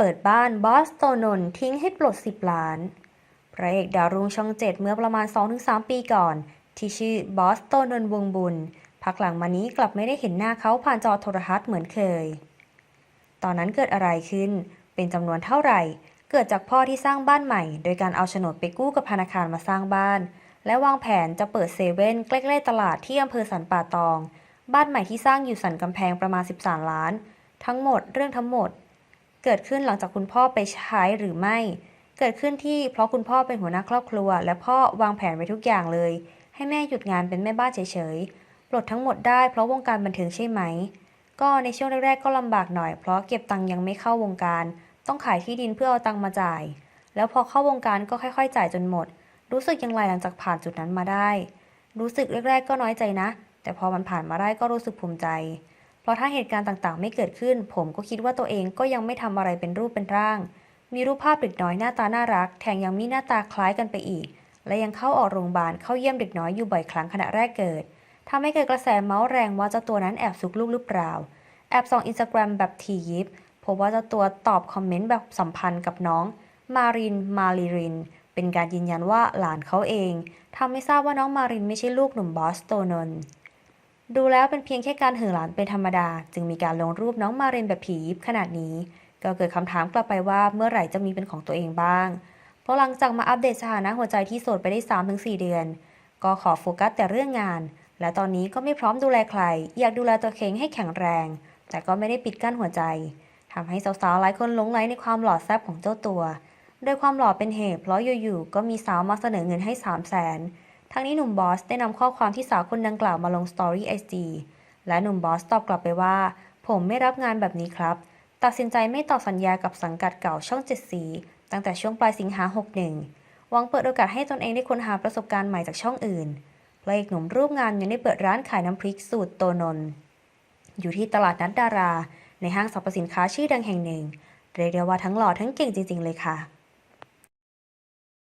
เปิดบ้านบอสโตนนท์ทิ้งให้ปลด 10 ล้าน พระเอกดาวรุ่งช่องเจ็ดเมื่อประมาณ 2-3 ปีก่อน ที่ชื่อบอสโตนนท์วงบุญ พักหลังมานี้กลับไม่ได้เห็นหน้าเขาผ่านจอโทรทัศน์เหมือนเคย ตอนนั้นเกิดอะไรขึ้น เป็นจำนวนเท่าไหร่ เกิดจากพ่อที่สร้างบ้านใหม่ โดยการเอาโฉนดไปกู้กับธนาคารมาสร้างบ้าน และวางแผนจะเปิดเซเว่นใกล้ๆตลาดที่อำเภอสันป่าตอง บ้านใหม่ที่สร้างอยู่สันกำแพงประมาณ 13 ล้าน ทั้งหมดเรื่องทั้งหมด เกิดขึ้นหลังจากคุณพ่อไปใช้หรือไม่ เกิดขึ้นที่เพราะคุณพ่อเป็นหัวหน้าครอบครัว และพ่อวางแผนไว้ทุกอย่างเลย ให้แม่หยุดงานเป็นแม่บ้านเฉยๆปลดทั้งหมดได้เพราะวงการบันเทิงใช่ไหม ก็ในช่วงแรกๆก็ลำบากหน่อย เพราะเก็บตังค์ยังไม่เข้าวงการ ต้องขายที่ดินเพื่อเอาตังค์มาจ่าย แล้วพอเข้าวงการก็ค่อยๆ จ่ายจนหมด รู้สึกย่างไรหลังจากผ่านจุดนั้นมาได้ รู้สึกแรกๆ ก็น้อยใจนะ แต่พอมันผ่านมาได้ก็รู้สึกภูมิใจ เพราะถ้าเหตุการณ์ต่างๆ ไม่เกิดขึ้น ผมก็คิดว่าตัวเองก็ยังไม่ทำอะไรเป็นรูปเป็นร่าง มีรูปภาพเด็กน้อยหน้าตาน่ารัก แถมยังมีหน้าตาคล้ายกันไปอีก และยังเข้าออกโรงพยาบาลเข้าเยี่ยมเด็กน้อยอยู่บ่อยครั้งขณะแรกเกิดทำให้เกิดกระแสเมาส์แรงว่าเจ้าตัวนั้นแอบซุกลูกหรือเปล่า แอบส่องอินสตาแกรมแบบทียิบพบว่าเจ้าตัวตอบคอมเมนต์แบบสัมพันธ์กับน้อง มาริน มาลีริน เป็นการยืนยันว่าหลานเขาเองทำให้ทราบว่าน้องมารินไม่ใช่ลูกหนุ่มบอสโตนน์ ดูแล้วเป็นเพียงแค่การเหึงหลานเป็นธรรมดา จึงมีการลงรูปน้องมาเรนแบบผียิบขนาดนี้ ก็เกิดคำถามกลับไปว่าเมื่อไหร่จะมีเป็นของตัวเองบ้าง เพราะหลังจากมาอัปเดตสถานะหัวใจที่โสดไปได้ 3-4 เดือน ก็ขอโฟกัสแต่เรื่องงาน และตอนนี้ก็ไม่พร้อมดูแลใคร อยากดูแลตัวเองให้แข็งแรง แต่ก็ไม่ได้ปิดกั้นหัวใจทำให้สาวๆหลายคนหลงไหลในความหล่อแซ่บของเจ้าตัวโดยความหล่อเป็นเหตุเพราะอยู่ๆก็มีสาวมาเสนอเงินให้3 0 0แสน ทั้งนี้หนุ่มบอสได้นำข้อความที่สาวคนดังกล่าวมาลงสตอรี่ไอจีและหนุ่มบอสตอบกลับไปว่า ผมไม่รับงานแบบนี้ครับ ตัดสินใจไม่ต่อสัญญากับสังกัดเก่าช่องเจ็ดสีตั้งแต่ช่วงปลายสิงหา 61 หวังเปิดโอกาสให้ตนเองได้ค้นหาประสบการณ์ใหม่จากช่องอื่นพระเอกหนุ่มรูปงานยังได้เปิดร้านขายน้ำพริกสูตรโตนน์อยู่ที่ตลาดนัดดารา ในห้างสรรพสินค้าชื่อดังแห่งหนึ่ง เรียกได้ว่าทั้งหล่อทั้งเก่งจริง ๆ เลยค่ะ